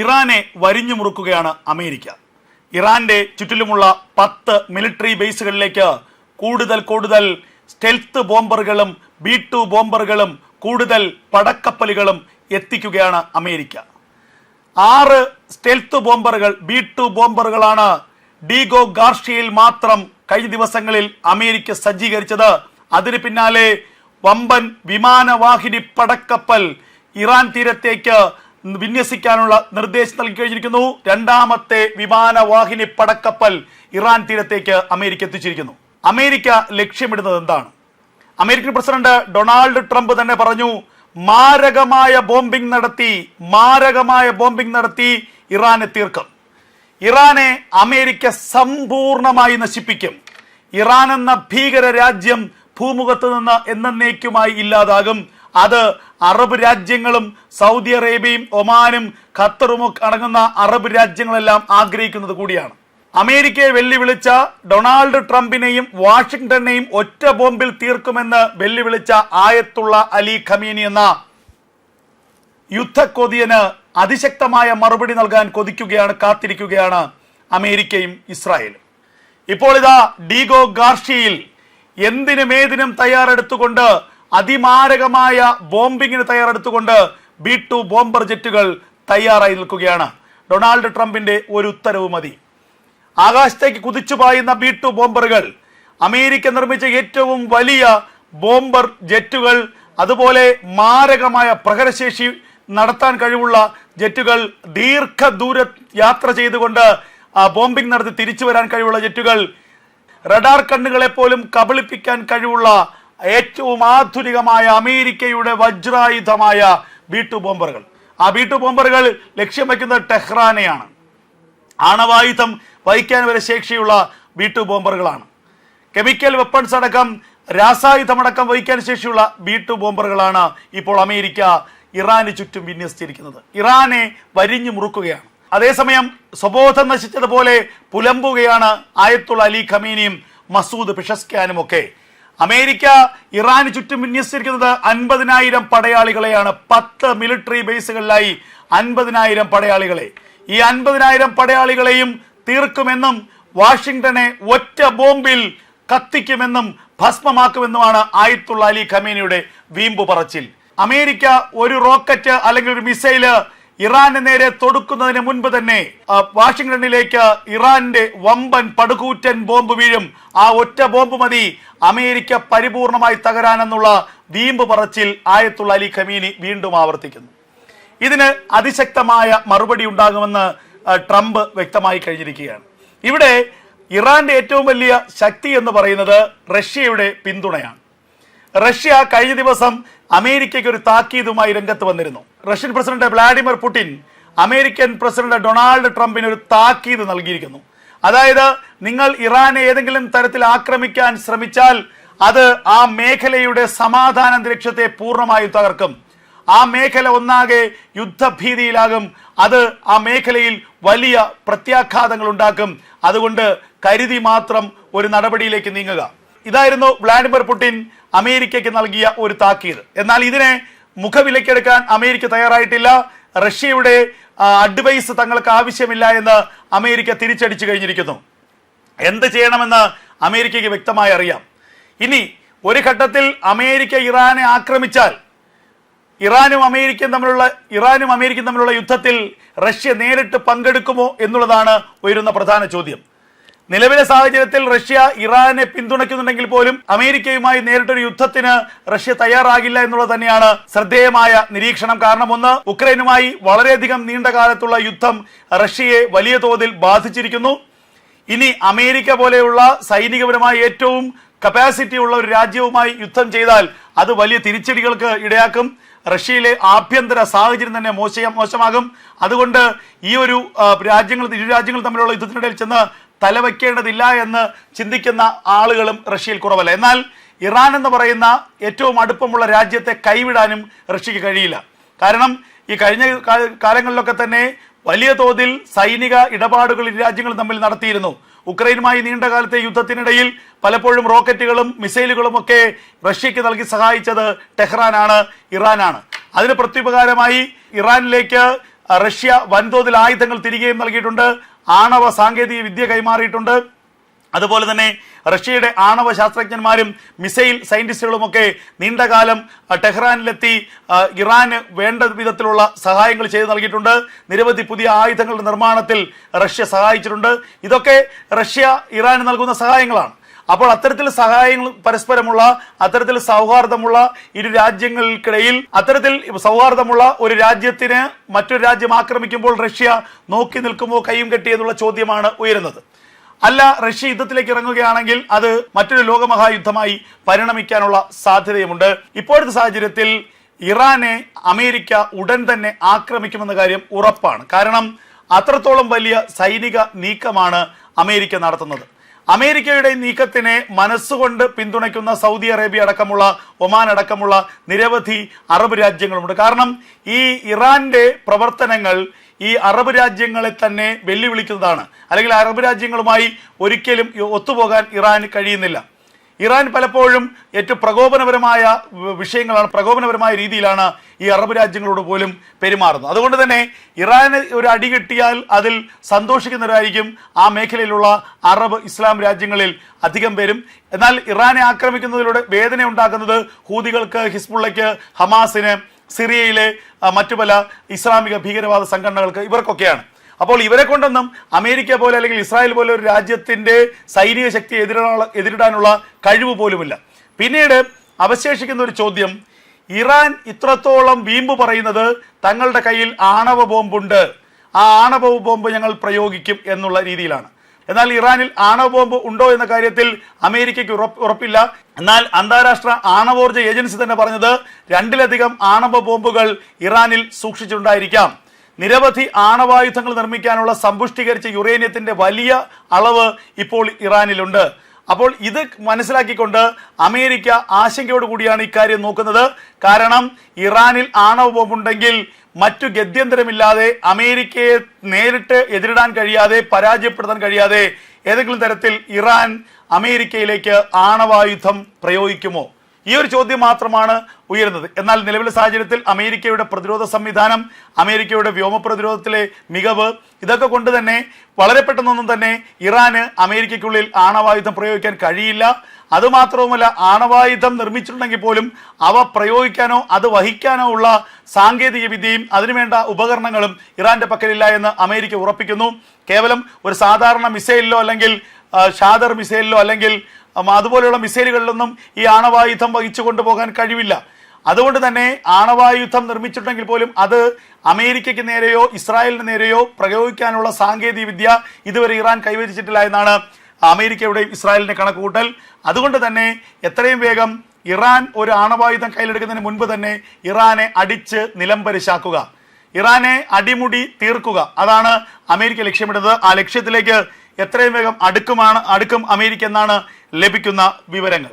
ഇറാനെ വരിഞ്ഞു മുറുക്കുകയാണ് അമേരിക്ക. ഇറാന്റെ ചുറ്റിലുമുള്ള പത്ത് മിലിറ്ററി ബേസുകളിലേക്ക് കൂടുതൽ കൂടുതൽ സ്റ്റെൽത്ത് ബോംബറുകളും ബി ടു ബോംബറുകളും കൂടുതൽ പടക്കപ്പലുകളും എത്തിക്കുകയാണ് അമേരിക്ക. ആറ് സ്റ്റെൽത്ത് ബോംബറുകൾ ബി ടു ബോംബറുകളാണ് ഡീഗോ ഗാർഷിയയിൽ മാത്രം കഴിഞ്ഞ ദിവസങ്ങളിൽ അമേരിക്ക സജ്ജീകരിച്ചത്. അതിന് പിന്നാലെ വമ്പൻ വിമാനവാഹിനി പടക്കപ്പൽ ഇറാൻ തീരത്തേക്ക് വിന്യസിക്കാനുള്ള നിർദ്ദേശം നൽകി കഴിഞ്ഞിരിക്കുന്നു. രണ്ടാമത്തെ വിമാനവാഹിനി പടക്കപ്പൽ ഇറാൻ തീരത്തേക്ക് അമേരിക്ക എത്തിച്ചിരിക്കുന്നു. അമേരിക്ക ലക്ഷ്യമിടുന്നത് എന്താണ്? അമേരിക്കൻ പ്രസിഡന്റ് ഡൊണാൾഡ് ട്രംപ് തന്നെ പറഞ്ഞു മാരകമായ ബോംബിംഗ് നടത്തി മാരകമായ ബോംബിംഗ് നടത്തി ഇറാനെ തീർക്കും. ഇറാനെ അമേരിക്ക സമ്പൂർണമായി നശിപ്പിക്കും. ഇറാൻ എന്ന ഭീകര രാജ്യം ഭൂമുഖത്ത് നിന്ന് എന്നേക്കുമായി ഇല്ലാതാകും. അത് അറബ് രാജ്യങ്ങളും സൗദി അറേബ്യയും ഒമാനും ഖത്തറും അടങ്ങുന്ന അറബ് രാജ്യങ്ങളെല്ലാം ആഗ്രഹിക്കുന്നത് കൂടിയാണ്. അമേരിക്കയെ വെല്ലുവിളിച്ച ഡൊണാൾഡ് ട്രംപിനെയും വാഷിംഗ്ടണെയും ഒറ്റ ബോംബിൽ തീർക്കുമെന്ന് വെല്ലുവിളിച്ച ആയത്തുള്ള അലി ഖമീനി എന്ന യുദ്ധക്കൊതിയന് അതിശക്തമായ മറുപടി നൽകാൻ കൊതിക്കുകയാണ് കാത്തിരിക്കുകയാണ് അമേരിക്കയും ഇസ്രായേലും. ഇപ്പോൾ ഇതാ ഡീഗോ ഗാർഷിയിൽ എന്തിനും ഏതിനും തയ്യാറെടുത്തുകൊണ്ട് അതിമാരകമായ ബോംബിങ്ങിന് തയ്യാറെടുത്തുകൊണ്ട് ബി ടു ബോംബർ ജെറ്റുകൾ തയ്യാറായി നിൽക്കുകയാണ്. ഡൊണാൾഡ് ട്രംപിന്റെ ഒരു ഉത്തരവ് മതി. ആകാശത്തേക്ക് കുതിച്ചു പായുന്ന ബി ടു ബോംബറുകൾ അമേരിക്ക നിർമ്മിച്ച ഏറ്റവും വലിയ ബോംബർ ജെറ്റുകൾ അതുപോലെ മാരകമായ പ്രഹരശേഷി നടത്താൻ കഴിവുള്ള ജെറ്റുകൾ ദീർഘദൂര യാത്ര ചെയ്തുകൊണ്ട് ബോംബിംഗ് നടത്തി തിരിച്ചു വരാൻ കഴിവുള്ള ജെറ്റുകൾ റഡാർ കണ്ണുകളെ പോലും കബളിപ്പിക്കാൻ കഴിവുള്ള ഏറ്റവും ആധുനികമായ അമേരിക്കയുടെ വജ്രായുധമായ ബീട്ടു ബോംബറുകൾ ആ ബീട്ടു ബോംബറുകൾ ലക്ഷ്യം വയ്ക്കുന്നത് ടെഹ്റാനെയാണ്. ആണവായുധം വഹിക്കാൻ വരെ ശേഷിയുള്ള ബീട്ടു ബോംബറുകളാണ് കെമിക്കൽ വെപ്പൺസ് അടക്കം രാസായുധമടക്കം വഹിക്കാൻ ശേഷിയുള്ള ബീട്ടു ബോംബറുകളാണ് ഇപ്പോൾ അമേരിക്ക ഇറാന് ചുറ്റും വിന്യസിച്ചിരിക്കുന്നത്. ഇറാനെ വരിഞ്ഞു മുറുക്കുകയാണ്. അതേസമയം സ്വബോധം നശിച്ചതുപോലെ പുലമ്പുകയാണ് ആയത്തുള്ള അലി ഖമീനിയും മസൂദ് പിഷസ്കാനും ഒക്കെ അമേരിക്ക ഇറാന് ചുറ്റും വിന്യസിച്ചിരിക്കുന്നത് അൻപതിനായിരം പടയാളികളെയാണ്. പത്ത് മിലിറ്ററി ബേസുകളിലായി അൻപതിനായിരം പടയാളികളെ. ഈ അൻപതിനായിരം പടയാളികളെയും തീർക്കുമെന്നും വാഷിംഗ്ടനെ ഒറ്റ ബോംബിൽ കത്തിക്കുമെന്നും ഭസ്മമാക്കുമെന്നുമാണ് ആയിത്തുള്ള അലി ഖമീനിയുടെ വീമ്പു പറച്ചിൽ അമേരിക്ക ഒരു റോക്കറ്റ് അല്ലെങ്കിൽ ഒരു മിസൈൽ ഇറാന് നേരെ തൊടുക്കുന്നതിന് മുൻപ് തന്നെ വാഷിംഗ്ടണിലേക്ക് ഇറാന്റെ വമ്പൻ പടുകൂറ്റൻ ബോംബ് വീഴും. ആ ഒറ്റ ബോംബ് മതി. അമേരിക്ക പരിപൂർണമായി തകരാനെന്നുള്ള വീമ്പ് പറച്ചിൽ ആയത്തുള്ള അലി ഖമീനി വീണ്ടും ആവർത്തിക്കുന്നു. ഇതിന് അതിശക്തമായ മറുപടി ഉണ്ടാകുമെന്ന് ട്രംപ് വ്യക്തമായി കഴിഞ്ഞിരിക്കുകയാണ്. ഇവിടെ ഇറാന്റെ ഏറ്റവും വലിയ ശക്തി എന്ന് പറയുന്നത് റഷ്യയുടെ പിന്തുണയാണ്. റഷ്യ കഴിഞ്ഞ ദിവസം അമേരിക്കയ്ക്ക് ഒരു താക്കീതുമായി രംഗത്ത് വന്നിരുന്നു. Russian president Vladimir Putin American president Donald ട്രംപിന് ഒരു താക്കീത് നൽകിയിരിക്കുന്നു. അതായത് നിങ്ങൾ ഇറാനെ ഏതെങ്കിലും തരത്തിൽ ആക്രമിക്കാൻ ശ്രമിച്ചാൽ അത് ആ മേഖലയുടെ സമാധാന അന്തരീക്ഷത്തെ പൂർണമായും തകർക്കും. ആ മേഖല ഒന്നാകെ യുദ്ധഭീതിയിലാകും. അത് ആ മേഖലയിൽ വലിയ പ്രത്യാഘാതങ്ങൾ ഉണ്ടാക്കും. അതുകൊണ്ട് കരുതി മാത്രം ഒരു നടപടിയിലേക്ക് നീങ്ങുക. ഇതായിരുന്നു വ്ളാഡിമിർ പുടിൻ അമേരിക്കയ്ക്ക് നൽകിയ ഒരു താക്കീത്. എന്നാൽ ഇതിനെ മുഖവിലക്കെടുക്കാൻ അമേരിക്ക തയ്യാറായിട്ടില്ല. റഷ്യയുടെ അഡ്വൈസ് തങ്ങൾക്ക് ആവശ്യമില്ല എന്ന് അമേരിക്ക തിരിച്ചടിച്ചു കഴിഞ്ഞിരിക്കുന്നു. എന്ത് ചെയ്യണമെന്ന് അമേരിക്കയ്ക്ക് വ്യക്തമായി അറിയാം. ഇനി ഒരു ഘട്ടത്തിൽ അമേരിക്ക ഇറാനെ ആക്രമിച്ചാൽ ഇറാനും അമേരിക്കയും തമ്മിലുള്ള ഇറാനും അമേരിക്കയും തമ്മിലുള്ള യുദ്ധത്തിൽ റഷ്യ നേരിട്ട് പങ്കെടുക്കുമോ എന്നുള്ളതാണ് ഉയരുന്ന പ്രധാന ചോദ്യം. നിലവിലെ സാഹചര്യത്തിൽ റഷ്യ ഇറാനെ പിന്തുണയ്ക്കുന്നുണ്ടെങ്കിൽ പോലും അമേരിക്കയുമായി നേരിട്ടൊരു യുദ്ധത്തിന് റഷ്യ തയ്യാറാകില്ല എന്നുള്ളത് തന്നെയാണ് ശ്രദ്ധേയമായ നിരീക്ഷണം. കാരണം ഒന്ന് ഉക്രൈനുമായി വളരെയധികം നീണ്ട കാലത്തുള്ള യുദ്ധം റഷ്യയെ വലിയ തോതിൽ ബാധിച്ചിരിക്കുന്നു. ഇനി അമേരിക്ക പോലെയുള്ള സൈനികപരമായി ഏറ്റവും കപ്പാസിറ്റി ഉള്ള ഒരു രാജ്യവുമായി യുദ്ധം ചെയ്താൽ അത് വലിയ തിരിച്ചടികൾക്ക് ഇടയാക്കും. റഷ്യയിലെ ആഭ്യന്തര സാഹചര്യം തന്നെ മോശം മോശമാകും. അതുകൊണ്ട് ഈ ഒരു രാജ്യങ്ങൾ ഇരു രാജ്യങ്ങൾ തമ്മിലുള്ള യുദ്ധത്തിനിടയിൽ ചെന്ന് തലവെക്കേണ്ടതില്ല എന്ന് ചിന്തിക്കുന്ന ആളുകളും റഷ്യയിൽ കുറവല്ല. എന്നാൽ ഇറാൻ എന്ന് പറയുന്ന ഏറ്റവും അടുപ്പമുള്ള രാജ്യത്തെ കൈവിടാനും റഷ്യക്ക് കഴിയില്ല. കാരണം ഈ കഴിഞ്ഞ കാലങ്ങളിലൊക്കെ തന്നെ വലിയ തോതിൽ സൈനിക ഇടപാടുകൾ ഇരു രാജ്യങ്ങളും തമ്മിൽ നടത്തിയിരുന്നു. ഉക്രൈനുമായി നീണ്ട കാലത്തെ യുദ്ധത്തിനിടയിൽ പലപ്പോഴും റോക്കറ്റുകളും മിസൈലുകളും ഒക്കെ റഷ്യക്ക് നൽകി സഹായിച്ചത് ടെഹ്റാനാണ് ഇറാനാണ്. അതിന് പ്രത്യുപകാരമായി ഇറാനിലേക്ക് റഷ്യ വൻതോതിൽ ആയുധങ്ങൾ തിരികെയും നൽകിയിട്ടുണ്ട്. ആണവ സാങ്കേതിക വിദ്യ കൈമാറിയിട്ടുണ്ട്. അതുപോലെ തന്നെ റഷ്യയുടെ ആണവ ശാസ്ത്രജ്ഞന്മാരും മിസൈൽ സയന്റിസ്റ്റുകളുമൊക്കെ നീണ്ടകാലം ടെഹ്റാനിലെത്തി ഇറാന് വേണ്ട വിധത്തിലുള്ള സഹായങ്ങൾ ചെയ്തു നൽകിയിട്ടുണ്ട്. നിരവധി പുതിയ ആയുധങ്ങളുടെ നിർമ്മാണത്തിൽ റഷ്യ സഹായിച്ചിട്ടുണ്ട്. ഇതൊക്കെ റഷ്യ ഇറാന് നൽകുന്ന സഹായങ്ങളാണ്. അപ്പോൾ അത്തരത്തിൽ സഹായങ്ങൾ പരസ്പരമുള്ള അത്തരത്തിൽ സൗഹാർദ്ദമുള്ള ഇരു രാജ്യങ്ങൾക്കിടയിൽ അത്തരത്തിൽ സൗഹാർദ്ദമുള്ള ഒരു രാജ്യത്തിന് മറ്റൊരു രാജ്യം ആക്രമിക്കുമ്പോൾ റഷ്യ നോക്കി നിൽക്കുമോ കൈയും കെട്ടി എന്നുള്ള ചോദ്യമാണ് ഉയരുന്നത്. അല്ല റഷ്യ യുദ്ധത്തിലേക്ക് ഇറങ്ങുകയാണെങ്കിൽ അത് മറ്റൊരു ലോകമഹായുദ്ധമായി പരിണമിക്കാനുള്ള സാധ്യതയുമുണ്ട്. ഇപ്പോഴത്തെ സാഹചര്യത്തിൽ ഇറാനെ അമേരിക്ക ഉടൻ തന്നെ ആക്രമിക്കുമെന്ന കാര്യം ഉറപ്പാണ്. കാരണം അത്രത്തോളം വലിയ സൈനിക നീക്കമാണ് അമേരിക്ക നടത്തുന്നത്. അമേരിക്കയുടെ നീക്കത്തിനെ മനസ്സുകൊണ്ട് പിന്തുണയ്ക്കുന്ന സൗദി അറേബ്യ അടക്കമുള്ള ഒമാൻ അടക്കമുള്ള നിരവധി അറബ് രാജ്യങ്ങളുണ്ട് കാരണം ഈ ഇറാന്റെ പ്രവർത്തനങ്ങൾ ഈ അറബ് രാജ്യങ്ങളെ തന്നെ വെല്ലുവിളിക്കുന്നതാണ്. അല്ലെങ്കിൽ അറബ് രാജ്യങ്ങളുമായി ഒരിക്കലും ഒത്തുപോകാൻ ഇറാന് കഴിയുന്നില്ല. ഇറാൻ പലപ്പോഴും ഏറ്റവും പ്രകോപനപരമായ വിഷയങ്ങളാണ് പ്രകോപനപരമായ രീതിയിലാണ് ഈ അറബ് രാജ്യങ്ങളോട് പോലും പെരുമാറുന്നത്. അതുകൊണ്ട് തന്നെ ഇറാന് ഒരു അടി കിട്ടിയാൽ അതിൽ സന്തോഷിക്കുന്നവരായിരിക്കും ആ മേഖലയിലുള്ള അറബ് ഇസ്ലാം രാജ്യങ്ങളിൽ അധികം പേരും. എന്നാൽ ഇറാനെ ആക്രമിക്കുന്നതിലൂടെ വേദന ഉണ്ടാക്കുന്നത് ഹൂതികൾക്ക് ഹിസ്ബുള്ളയ്ക്ക് ഹമാസിന് സിറിയയിലെ മറ്റു പല ഇസ്ലാമിക ഭീകരവാദ സംഘടനകൾക്ക് ഇവർക്കൊക്കെയാണ്. അപ്പോൾ ഇവരെ കൊണ്ടൊന്നും അമേരിക്ക പോലെ അല്ലെങ്കിൽ ഇസ്രായേൽ പോലെ ഒരു രാജ്യത്തിന്റെ സൈനിക ശക്തിയെ എതിരിടാനുള്ള എതിരിടാനുള്ള കഴിവ് പോലുമില്ല. പിന്നീട് അവശേഷിക്കുന്ന ഒരു ചോദ്യം ഇറാൻ ഇത്രത്തോളം വീമ്പ് പറയുന്നത് തങ്ങളുടെ കയ്യിൽ ആണവ ബോംബുണ്ട്. ആ ആണവ ബോംബ് ഞങ്ങൾ പ്രയോഗിക്കും എന്നുള്ള രീതിയിലാണ്. എന്നാൽ ഇറാനിൽ ആണവ ബോംബ് ഉണ്ടോ എന്ന കാര്യത്തിൽ അമേരിക്കയ്ക്ക് ഉറപ്പ് ഉറപ്പില്ല. എന്നാൽ അന്താരാഷ്ട്ര ആണവോർജ ഏജൻസി തന്നെ പറഞ്ഞത് രണ്ടിലധികം ആണവ ബോംബുകൾ ഇറാനിൽ സൂക്ഷിച്ചിട്ടുണ്ടായിരിക്കാം. നിരവധി ആണവായുധങ്ങൾ നിർമ്മിക്കാനുള്ള സമ്പുഷ്ടീകരിച്ച യുറേനിയത്തിന്റെ വലിയ അളവ് ഇപ്പോൾ ഇറാനിലുണ്ട്. അപ്പോൾ ഇത് മനസ്സിലാക്കിക്കൊണ്ട് അമേരിക്ക ആശങ്കയോട് കൂടിയാണ് ഇക്കാര്യം നോക്കുന്നത്. കാരണം ഇറാനിൽ ആണവ ബോംബുണ്ടെങ്കിൽ മറ്റു ഗത്യന്തരമില്ലാതെ അമേരിക്കയെ നേരിട്ട് എതിരിടാൻ കഴിയാതെ പരാജയപ്പെടുത്താൻ കഴിയാതെ ഏതെങ്കിലും തരത്തിൽ ഇറാൻ അമേരിക്കയിലേക്ക് ആണവായുധം പ്രയോഗിക്കുമോ? ഈ ഒരു ചോദ്യം മാത്രമാണ് ഉയരുന്നത്. എന്നാൽ നിലവിലെ സാഹചര്യത്തിൽ അമേരിക്കയുടെ പ്രതിരോധ സംവിധാനം അമേരിക്കയുടെ വ്യോമ പ്രതിരോധത്തിലെ മികവ് ഇതൊക്കെ കൊണ്ട് തന്നെ വളരെ പെട്ടെന്നൊന്നും തന്നെ ഇറാന് അമേരിക്കയ്ക്കുള്ളിൽ ആണവായുധം പ്രയോഗിക്കാൻ കഴിയില്ല. അതുമാത്രവുമല്ല ആണവായുധം നിർമ്മിച്ചിട്ടുണ്ടെങ്കിൽ പോലും അവ പ്രയോഗിക്കാനോ അത് വഹിക്കാനോ ഉള്ള സാങ്കേതിക വിദ്യയും അതിനുവേണ്ട ഉപകരണങ്ങളും ഇറാന്റെ പക്കലില്ല എന്ന് അമേരിക്ക ഉറപ്പിക്കുന്നു. കേവലം ഒരു സാധാരണ മിസൈലിലോ അല്ലെങ്കിൽ ഷാദർ മിസൈലിലോ അല്ലെങ്കിൽ അതുപോലെയുള്ള മിസൈലുകളിലൊന്നും ഈ ആണവായുധം വഹിച്ചു കൊണ്ടുപോകാൻ കഴിവില്ല. അതുകൊണ്ട് തന്നെ ആണവായുധം നിർമ്മിച്ചിട്ടുണ്ടെങ്കിൽ പോലും അത് അമേരിക്കയ്ക്ക് നേരെയോ ഇസ്രായേലിന് നേരെയോ പ്രയോഗിക്കാനുള്ള സാങ്കേതിക വിദ്യ ഇതുവരെ ഇറാൻ കൈവരിച്ചിട്ടില്ല എന്നാണ് അമേരിക്കയുടെയും ഇസ്രായേലിന്റെ കണക്കുകൂട്ടൽ. അതുകൊണ്ട് തന്നെ എത്രയും വേഗം ഇറാൻ ഒരു ആണവായുധം കയ്യിലെടുക്കുന്നതിന് മുൻപ് തന്നെ ഇറാനെ അടിച്ച് നിലംപരിശാക്കുക. ഇറാനെ അടിമുടി തീർക്കുക. അതാണ് അമേരിക്ക ലക്ഷ്യമിടുന്നത്. ആ ലക്ഷ്യത്തിലേക്ക് എത്രയും വേഗം അടുക്കുമാണ് അടുക്കും അമേരിക്ക എന്നാണ് ലഭിക്കുന്ന വിവരങ്ങൾ.